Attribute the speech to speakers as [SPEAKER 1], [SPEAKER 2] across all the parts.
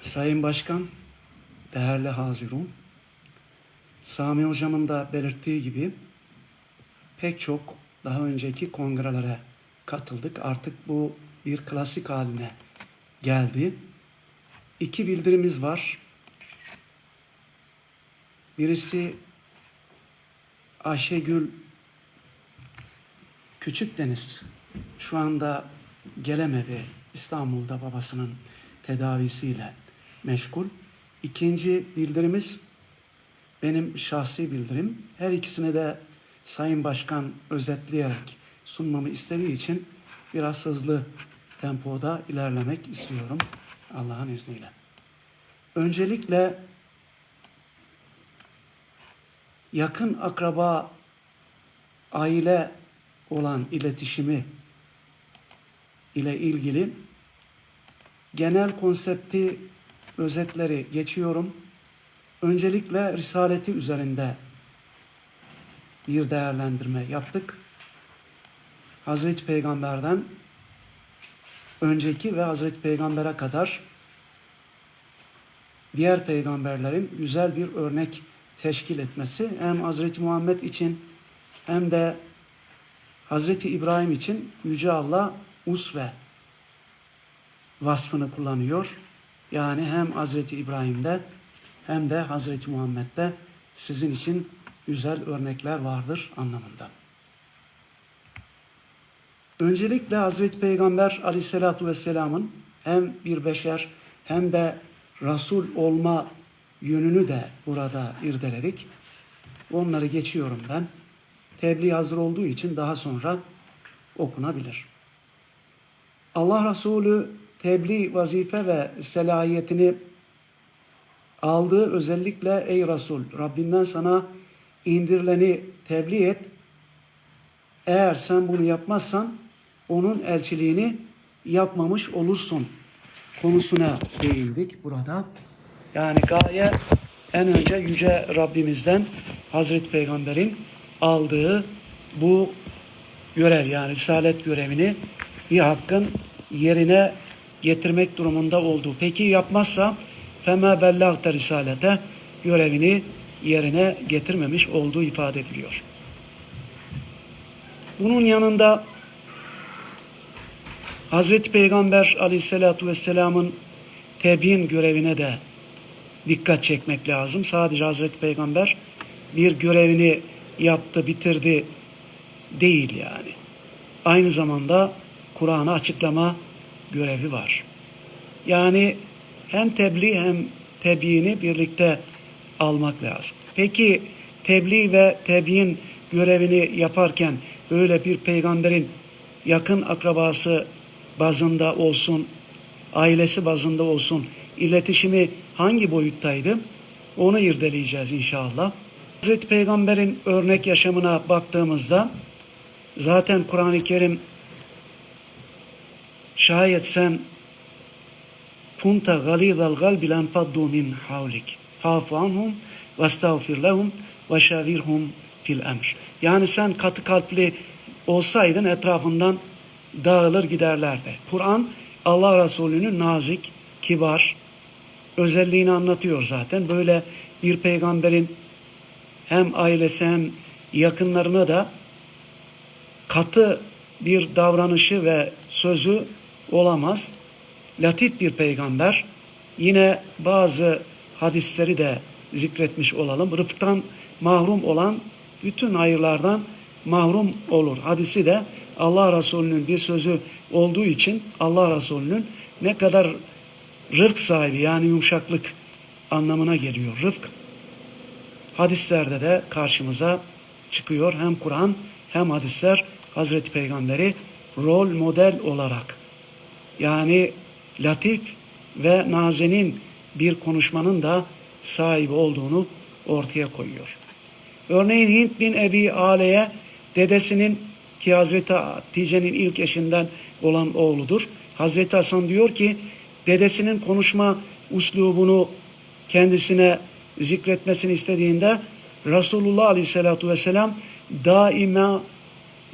[SPEAKER 1] Sayın Başkan, değerli Hazirun, Sami Hocam'ın da belirttiği gibi pek çok daha önceki kongrelere katıldık. Artık bu bir klasik haline geldi. İki bildirimiz var. Birisi Ayşegül Küçükdeniz şu anda gelemedi. İstanbul'da babasının tedavisiyle meşgul. İkinci bildirimiz benim şahsi bildirim. Her ikisini de Sayın Başkan özetleyerek sunmamı istediği için biraz hızlı tempoda ilerlemek istiyorum Allah'ın izniyle. Öncelikle yakın akraba aile olan iletişimi ile ilgili genel konsepti özetleri geçiyorum. Öncelikle risaleti üzerinde bir değerlendirme yaptık. Hazreti Peygamber'den önceki ve Hazreti Peygamber'e kadar diğer peygamberlerin güzel bir örnek teşkil etmesi hem Hazreti Muhammed için hem de Hazreti İbrahim için Yüce Allah usve vasfını kullanıyor. Yani hem Hazreti İbrahim'de hem de Hazreti Muhammed'de sizin için güzel örnekler vardır anlamında. Öncelikle Hazreti Peygamber aleyhissalatu vesselamın hem bir beşer hem de Resul olma yönünü de burada irdeledik. Onları geçiyorum ben. Tebliğ hazır olduğu için daha sonra okunabilir. Allah Resulü tebliğ vazife ve selahiyetini aldığı özellikle ey Resul Rabbinden sana indirileni tebliğ et. Eğer sen bunu yapmazsan onun elçiliğini yapmamış olursun konusuna değindik burada. Yani gaye en önce Yüce Rabbimizden Hazreti Peygamber'in aldığı bu görev yani risalet görevini bir hakkın yerine getirmek durumunda oldu. Peki yapmazsa fema bellagte risalete görevini yerine getirmemiş olduğu ifade ediliyor. Bunun yanında Hazreti Peygamber aleyhissalatu vesselamın tebliğ görevine de dikkat çekmek lazım. Sadece Hazreti Peygamber bir görevini yaptı, bitirdi değil yani. Aynı zamanda Kur'an'ı açıklama görevi var. Yani hem tebliğ hem tebliğini birlikte almak lazım. Peki tebliğ ve tebliğin görevini yaparken böyle bir peygamberin yakın akrabası bazında olsun, ailesi bazında olsun iletişimi hangi boyuttaydı? Onu irdeleyeceğiz inşallah. Hazreti Peygamber'in örnek yaşamına baktığımızda zaten Kur'an-ı Kerim şayet sen kunta galidal galbi lan faddu min havlik fa'fu anhum ve estağfir lehum ve şavirhum fil emr. Yani sen katı kalpli olsaydın etrafından dağılır giderlerdi. Kur'an Allah Resulü'nün nazik, kibar özelliğini anlatıyor zaten. Böyle bir peygamberin hem ailesi hem yakınlarına da katı bir davranışı ve sözü olamaz. Latif bir peygamber. Yine bazı hadisleri de zikretmiş olalım. Rıfktan mahrum olan bütün hayırlardan mahrum olur. Hadisi de Allah Resulü'nün bir sözü olduğu için Allah Resulü'nün ne kadar rıfk sahibi yani yumuşaklık anlamına geliyor. Rıfk hadislerde de karşımıza çıkıyor. Hem Kur'an hem hadisler Hazreti Peygamber'i rol model olarak yani latif ve nazenin bir konuşmanın da sahibi olduğunu ortaya koyuyor. Örneğin Hint bin Ebi Ale'ye dedesinin ki Hazreti Hatice'nin ilk eşinden olan oğludur. Hazreti Hasan diyor ki dedesinin konuşma uslubunu kendisine zikretmesini istediğinde Resulullah Aleyhisselatü Vesselam daima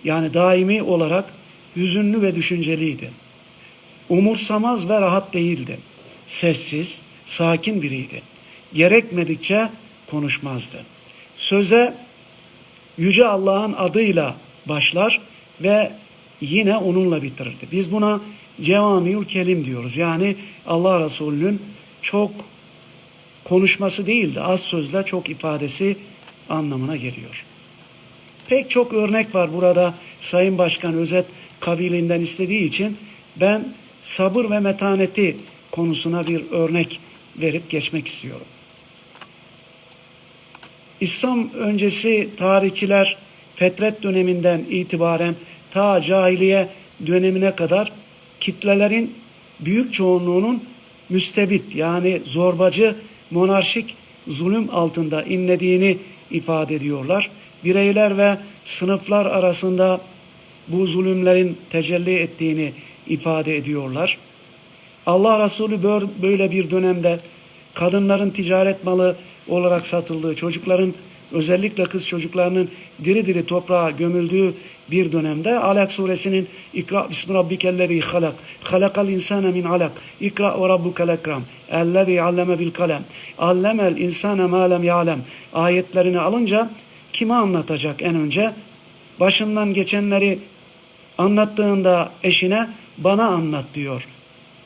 [SPEAKER 1] yani daimi olarak hüzünlü ve düşünceliydi. Umursamaz ve rahat değildi. Sessiz, sakin biriydi. Gerekmedikçe konuşmazdı. Söze Yüce Allah'ın adıyla başlar ve yine onunla bitirirdi. Biz buna cevamiül kelim diyoruz. Yani Allah Resulü'nün çok konuşması değil de az sözle çok ifadesi anlamına geliyor. Pek çok örnek var burada Sayın Başkan özet kabiliğinden istediği için ben sabır ve metaneti konusuna bir örnek verip geçmek istiyorum. İslam öncesi tarihçiler fetret döneminden itibaren ta cahiliye dönemine kadar kitlelerin büyük çoğunluğunun müstebit yani zorbacı monarşik zulüm altında inlediğini ifade ediyorlar. Bireyler ve sınıflar arasında bu zulümlerin tecelli ettiğini ifade ediyorlar. Allah Resulü böyle bir dönemde kadınların ticaret malı olarak satıldığı, çocukların özellikle kız çocuklarının diri diri toprağa gömüldüğü bir dönemde Alak suresinin İkra bismi rabbikellezi halak halakal insane min alak İkra ve rabbukel ekram ellezî alleme bil kalem allemel insane ma lem ya'lem ayetlerini alınca kime anlatacak en önce? Başından geçenleri anlattığında eşine bana anlat diyor.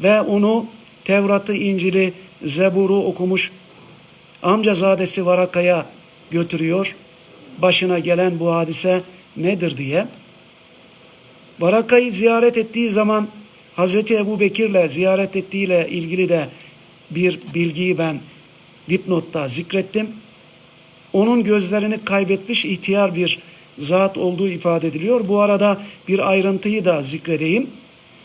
[SPEAKER 1] Ve onu Tevrat'ı, İncil'i, Zebur'u okumuş amcazadesi Varaka'ya götürüyor. Başına gelen bu hadise nedir diye. Varaka'yı ziyaret ettiği zaman Hazreti Ebu Bekir'le ziyaret ettiğiyle ilgili de bir bilgiyi ben dipnotta zikrettim. Onun gözlerini kaybetmiş ihtiyar bir zat olduğu ifade ediliyor. Bu arada bir ayrıntıyı da zikredeyim.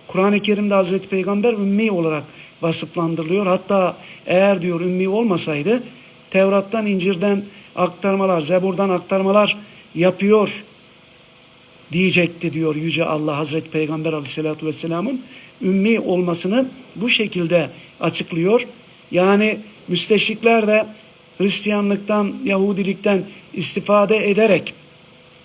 [SPEAKER 1] Kur'an-ı Kerim'de Hazreti Peygamber ümmi olarak vasıflandırılıyor. Hatta eğer diyor ümmi olmasaydı Tevrat'tan, İncir'den aktarmalar, Zebur'dan aktarmalar yapıyor diyecekti diyor Yüce Allah Hazreti Peygamber Aleyhisselatü Vesselam'ın ümmi olmasını bu şekilde açıklıyor. Yani müsteşrikler de Hristiyanlıktan, Yahudilikten istifade ederek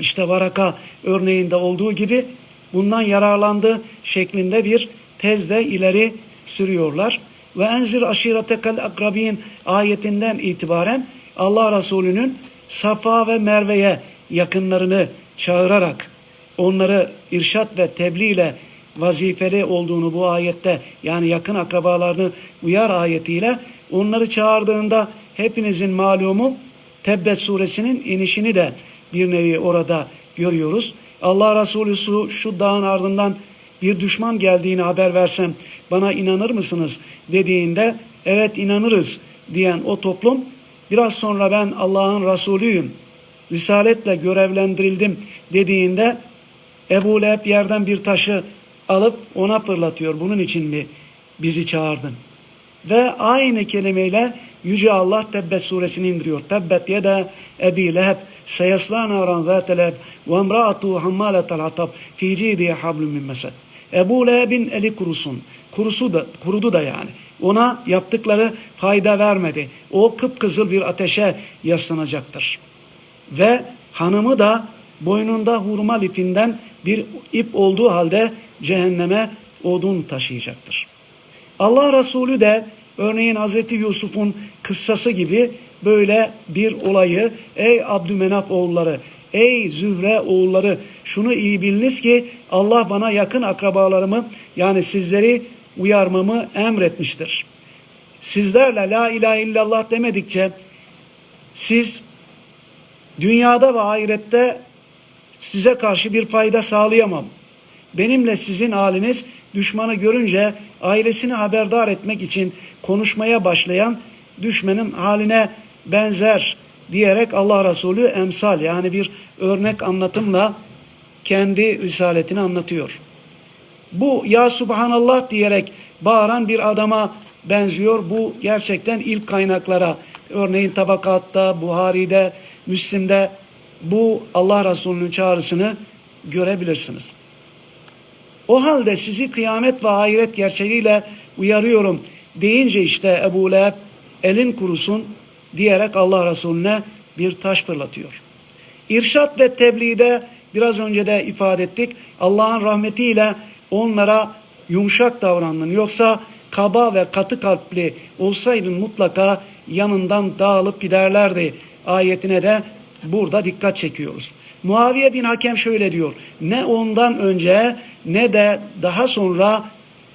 [SPEAKER 1] işte Varaka örneğinde olduğu gibi bundan yararlandı şeklinde bir tezde ileri sürüyorlar. Ve enzir aşiretekel akrabin ayetinden itibaren Allah Resulü'nün Safa ve Merve'ye yakınlarını çağırarak onları irşat ve tebliğ ile vazifeli olduğunu bu ayette yani yakın akrabalarını uyar ayetiyle onları çağırdığında hepinizin malumu Tebbet suresinin inişini de bir nevi orada görüyoruz. Allah Resulü şu, şu dağın ardından bir düşman geldiğini haber versem bana inanır mısınız dediğinde evet inanırız diyen o toplum biraz sonra ben Allah'ın Resulüyüm, risaletle görevlendirildim dediğinde Ebu Leheb yerden bir taşı alıp ona fırlatıyor. Bunun için mi bizi çağırdın? Ve aynı kelimeyle Yüce Allah Tebbet suresini indiriyor. Tebbet yede Ebi Leheb seyasla naran zâte ve emra'atu hammâletel hatab fi cidiye hablum min mesed. Ebu Leheb'in eli kurusun. Kurusu da, kurudu da yani. Ona yaptıkları fayda vermedi. O kıpkızıl bir ateşe yaslanacaktır. Ve hanımı da boynunda hurma lipinden bir ip olduğu halde cehenneme odun taşıyacaktır. Allah Resulü de örneğin Hazreti Yusuf'un kıssası gibi böyle bir olayı ey Abdümenaf oğulları ey Zühre oğulları şunu iyi biliniz ki Allah bana yakın akrabalarımı yani sizleri uyarmamı emretmiştir. Sizlerle la ilahe illallah demedikçe siz dünyada ve ahirette size karşı bir fayda sağlayamam. Benimle sizin haliniz düşmanı görünce ailesini haberdar etmek için konuşmaya başlayan düşmenin haline benzer diyerek Allah Resulü emsal yani bir örnek anlatımla kendi risaletini anlatıyor. Bu ya subhanallah diyerek bağıran bir adama benziyor. Bu gerçekten ilk kaynaklara örneğin tabakatta, Buhari'de, Müslim'de bu Allah Resulü'nün çağrısını görebilirsiniz. O halde sizi kıyamet ve ahiret gerçeğiyle uyarıyorum deyince işte Ebu Leheb elin kurusun diyerek Allah Resulüne bir taş fırlatıyor. İrşat ve tebliğde biraz önce de ifade ettik. Allah'ın rahmetiyle onlara yumuşak davrandın. Yoksa kaba ve katı kalpli olsaydın mutlaka yanından dağılıp giderlerdi ayetine de burada dikkat çekiyoruz. Muaviye bin Hakem şöyle diyor. Ne ondan önce ne de daha sonra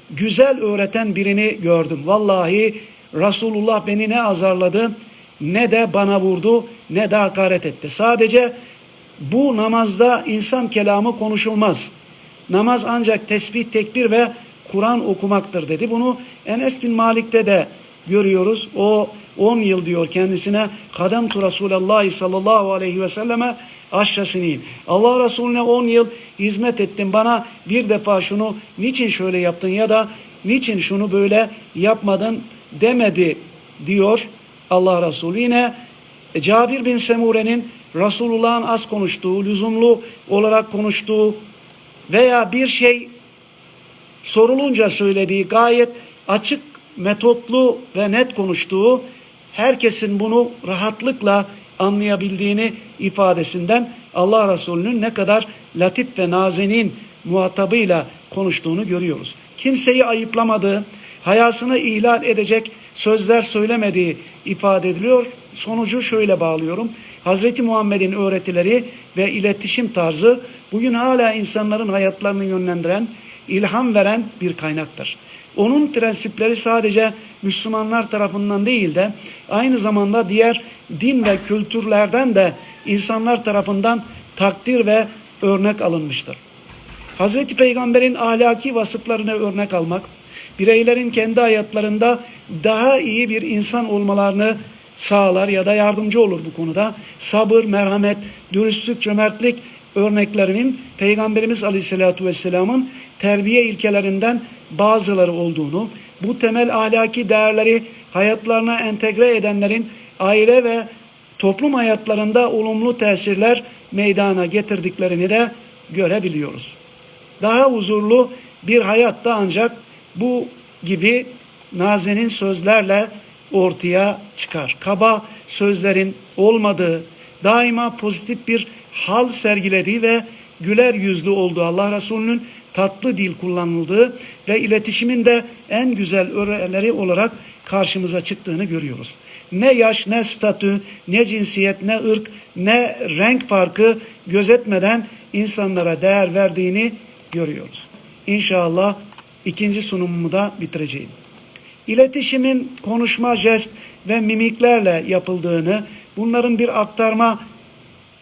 [SPEAKER 1] güzel öğreten birini gördüm. Vallahi Resulullah beni ne azarladı ne de bana vurdu ne de hakaret etti. Sadece bu namazda insan kelamı konuşulmaz. Namaz ancak tesbih, tekbir ve Kur'an okumaktır dedi. Bunu Enes bin Malik'te de görüyoruz. O 10 yıl diyor kendisine kademtu Resulallah sallallahu aleyhi ve selleme aşrasinin. Allah Resulüne 10 yıl hizmet ettim. Bana bir defa şunu niçin şöyle yaptın ya da niçin şunu böyle yapmadın demedi diyor Allah Resulü. Yine Cabir bin Semure'nin Resulullah'ın az konuştuğu, lüzumlu olarak konuştuğu veya bir şey sorulunca söylediği gayet açık, metotlu ve net konuştuğu herkesin bunu rahatlıkla anlayabildiğini ifadesinden Allah Resulü'nün ne kadar latif ve nazenin muhatabıyla konuştuğunu görüyoruz. Kimseyi ayıplamadığı, hayasını ihlal edecek sözler söylemediği ifade ediliyor. Sonucu şöyle bağlıyorum. Hazreti Muhammed'in öğretileri ve iletişim tarzı bugün hala insanların hayatlarını yönlendiren, ilham veren bir kaynaktır. Onun prensipleri sadece Müslümanlar tarafından değil de aynı zamanda diğer din ve kültürlerden de insanlar tarafından takdir ve örnek alınmıştır. Hazreti Peygamber'in ahlaki vasıflarını örnek almak, bireylerin kendi hayatlarında daha iyi bir insan olmalarını sağlar ya da yardımcı olur bu konuda. Sabır, merhamet, dürüstlük, cömertlik örneklerinin Peygamberimiz Aleyhisselatü Vesselam'ın terbiye ilkelerinden bazıları olduğunu, bu temel ahlaki değerleri hayatlarına entegre edenlerin aile ve toplum hayatlarında olumlu tesirler meydana getirdiklerini de görebiliyoruz. Daha huzurlu bir hayatta ancak bu gibi nazenin sözlerle ortaya çıkar. Kaba sözlerin olmadığı, daima pozitif bir hal sergilediği ve güler yüzlü olduğu Allah Resulü'nün tatlı dil kullanıldığı ve iletişimin de en güzel öğeleri olarak karşımıza çıktığını görüyoruz. Ne yaş, ne statü, ne cinsiyet, ne ırk, ne renk farkı gözetmeden insanlara değer verdiğini görüyoruz. İnşallah ikinci sunumumu da bitireceğim. İletişimin konuşma, jest ve mimiklerle yapıldığını, bunların bir aktarma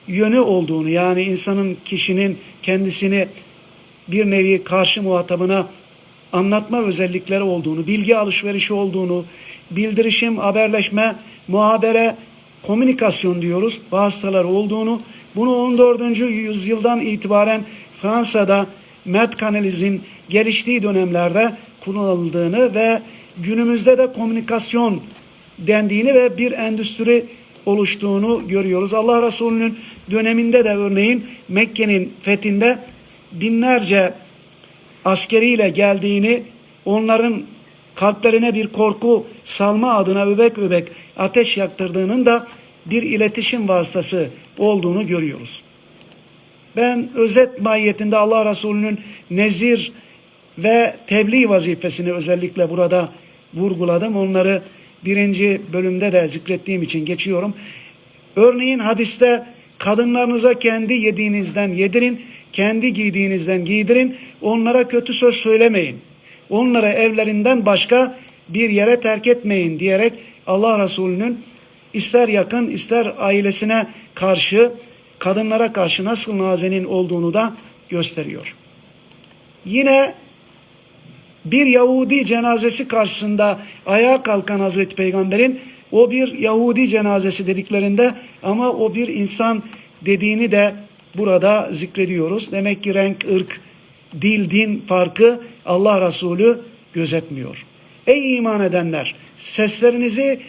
[SPEAKER 1] yönü olduğunu yani insanın kişinin kendisini bir nevi karşı muhatabına anlatma özellikleri olduğunu, bilgi alışverişi olduğunu, bildirişim, haberleşme, muhabere, komünikasyon diyoruz vasıtaları olduğunu, bunu 14. yüzyıldan itibaren Fransa'da Mert Kanaliz'in geliştiği dönemlerde kullanıldığını ve günümüzde de komünikasyon dendiğini ve bir endüstri oluştuğunu görüyoruz. Allah Resulü'nün döneminde de örneğin Mekke'nin fethinde binlerce askeriyle geldiğini, onların kalplerine bir korku salma adına öbek öbek ateş yaktırdığının da bir iletişim vasıtası olduğunu görüyoruz. Ben özet mahiyetinde Allah Resulü'nün nezir ve tebliğ vazifesini özellikle burada vurguladım. Onları birinci bölümde de zikrettiğim için geçiyorum. Örneğin hadiste kadınlarınıza kendi yediğinizden yedirin, kendi giydiğinizden giydirin, onlara kötü söz söylemeyin. Onları evlerinden başka bir yere terk etmeyin diyerek Allah Resulü'nün ister yakın ister ailesine karşı kadınlara karşı nasıl nazenin olduğunu da gösteriyor. Yine bir Yahudi cenazesi karşısında ayağa kalkan Hazreti Peygamber'in o bir Yahudi cenazesi dediklerinde ama o bir insan dediğini de burada zikrediyoruz. Demek ki renk, ırk, dil, din farkı Allah Resulü gözetmiyor. Ey iman edenler seslerinizi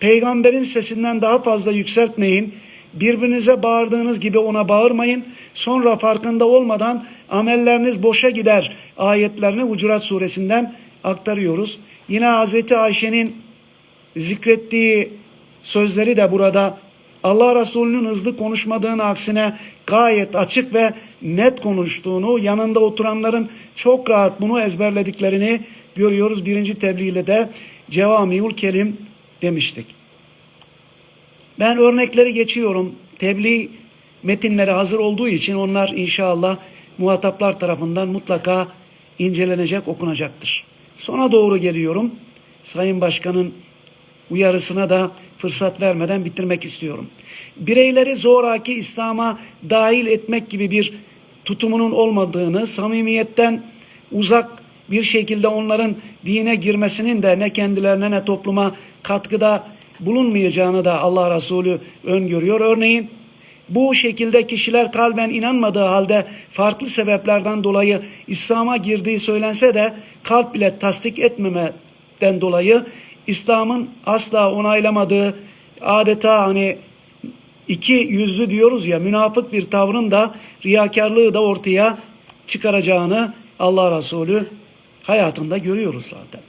[SPEAKER 1] peygamberin sesinden daha fazla yükseltmeyin. Birbirinize bağırdığınız gibi ona bağırmayın. Sonra farkında olmadan amelleriniz boşa gider ayetlerini Hucurat suresinden aktarıyoruz. Yine Hazreti Ayşe'nin zikrettiği sözleri de burada Allah Resulü'nün hızlı konuşmadığını aksine gayet açık ve net konuştuğunu, yanında oturanların çok rahat bunu ezberlediklerini görüyoruz. Birinci tebliğle de Cevamiül Kelim demiştik. Ben örnekleri geçiyorum. Tebliğ metinleri hazır olduğu için onlar inşallah muhataplar tarafından mutlaka incelenecek, okunacaktır. Sona doğru geliyorum. Sayın Başkan'ın uyarısına da fırsat vermeden bitirmek istiyorum. Bireyleri zoraki İslam'a dahil etmek gibi bir tutumunun olmadığını, samimiyetten uzak bir şekilde onların dine girmesinin de ne kendilerine ne topluma katkıda bulunmayacağını da Allah Resulü öngörüyor. Örneğin bu şekilde kişiler kalben inanmadığı halde farklı sebeplerden dolayı İslam'a girdiği söylense de kalp bile tasdik etmemeden dolayı İslam'ın asla onaylamadığı adeta hani iki yüzlü diyoruz ya münafık bir tavrın da riyakarlığı da ortaya çıkaracağını Allah Resulü hayatında görüyoruz zaten.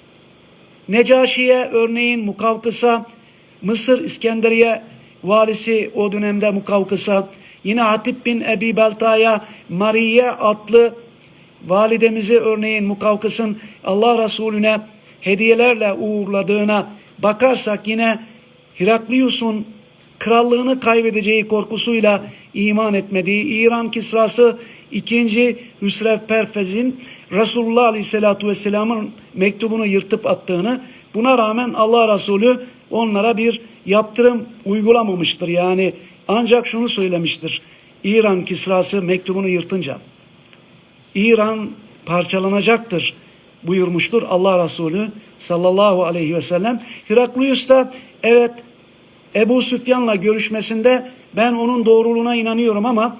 [SPEAKER 1] Necaşi'ye örneğin Mukavkıs'a, Mısır İskenderiye valisi o dönemde Mukavkıs'a, yine Hatip bin Ebi Belta'ya Mariye adlı validemizi örneğin Mukavkıs'ın Allah Resulüne hediyelerle uğurladığına bakarsak yine Heraklius'un krallığını kaybedeceği korkusuyla iman etmediği, İran Kisrası 2. Hüsrev Perfez'in Resulullah Aleyhisselatü Vesselam'ın mektubunu yırtıp attığını, buna rağmen Allah Resulü onlara bir yaptırım uygulamamıştır. Yani ancak şunu söylemiştir. İran Kisrası mektubunu yırtınca İran parçalanacaktır buyurmuştur Allah Resulü sallallahu aleyhi ve sellem. Heraklius da evet Ebu Süfyan'la görüşmesinde ben onun doğruluğuna inanıyorum ama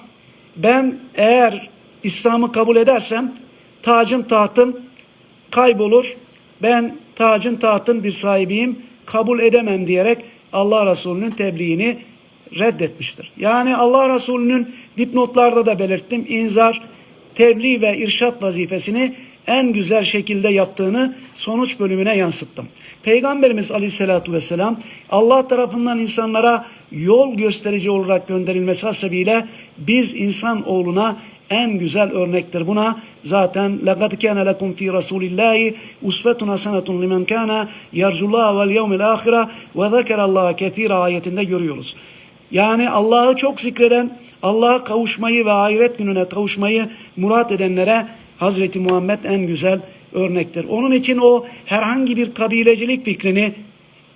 [SPEAKER 1] ben eğer İslam'ı kabul edersem tacım tahtım kaybolur. Ben tacın tahtın bir sahibiyim kabul edemem diyerek Allah Resulü'nün tebliğini reddetmiştir. Yani Allah Resulü'nün dipnotlarda da belirttim inzar, tebliğ ve irşat vazifesini en güzel şekilde yaptığını sonuç bölümüne yansıttım. Peygamberimiz Aleyhisselatü Vesselam Allah tarafından insanlara yol gösterici olarak gönderilmesi hasebiyle biz insan oğluna en güzel örnektir. Buna zaten لَقَدْ كَانَ لَكُمْ ف۪ي رَسُولِ اللّٰهِ اُسْوَةٌ حَسَنَةٌ لِمَنْ كَانَ يَرْجُ اللّٰهَ وَالْيَوْمِ الْآخِرَةِ وَذَكَرَ اللّٰهَ كَثِيرًا ayetinde görüyoruz. Yani Allah'ı çok zikreden, Allah'a kavuşmayı ve ahiret gününe kavuşmayı murat edenlere Hazreti Muhammed en güzel örnektir. Onun için o herhangi bir kabilecilik fikrini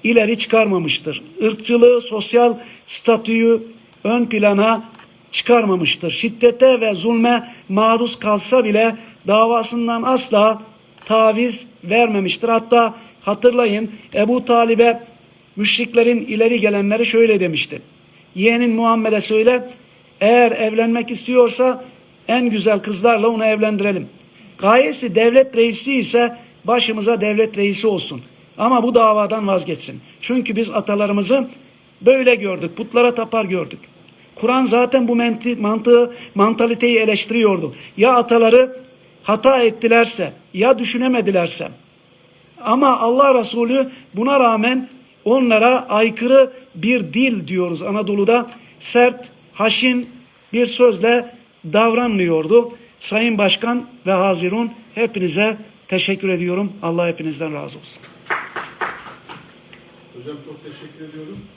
[SPEAKER 1] ileri çıkarmamıştır. Irkçılığı, sosyal statüyü ön plana çıkarmamıştır. Şiddete ve zulme maruz kalsa bile davasından asla taviz vermemiştir. Hatta hatırlayın Ebu Talib'e müşriklerin ileri gelenleri şöyle demişti. Yeğenin Muhammed'e söyle eğer evlenmek istiyorsa en güzel kızlarla onu evlendirelim. Gayesi devlet reisi ise başımıza devlet reisi olsun. Ama bu davadan vazgeçsin. Çünkü biz atalarımızı böyle gördük. Putlara tapar gördük. Kur'an zaten bu mantığı, mantaliteyi eleştiriyordu. Ya ataları hata ettilerse, ya düşünemedilerse. Ama Allah Resulü buna rağmen onlara aykırı bir dil diyoruz Anadolu'da. Sert, haşin bir sözle davranmıyordu. Sayın Başkan ve Hazirun hepinize teşekkür ediyorum. Allah hepinizden razı olsun.
[SPEAKER 2] Hocam çok teşekkür ediyorum.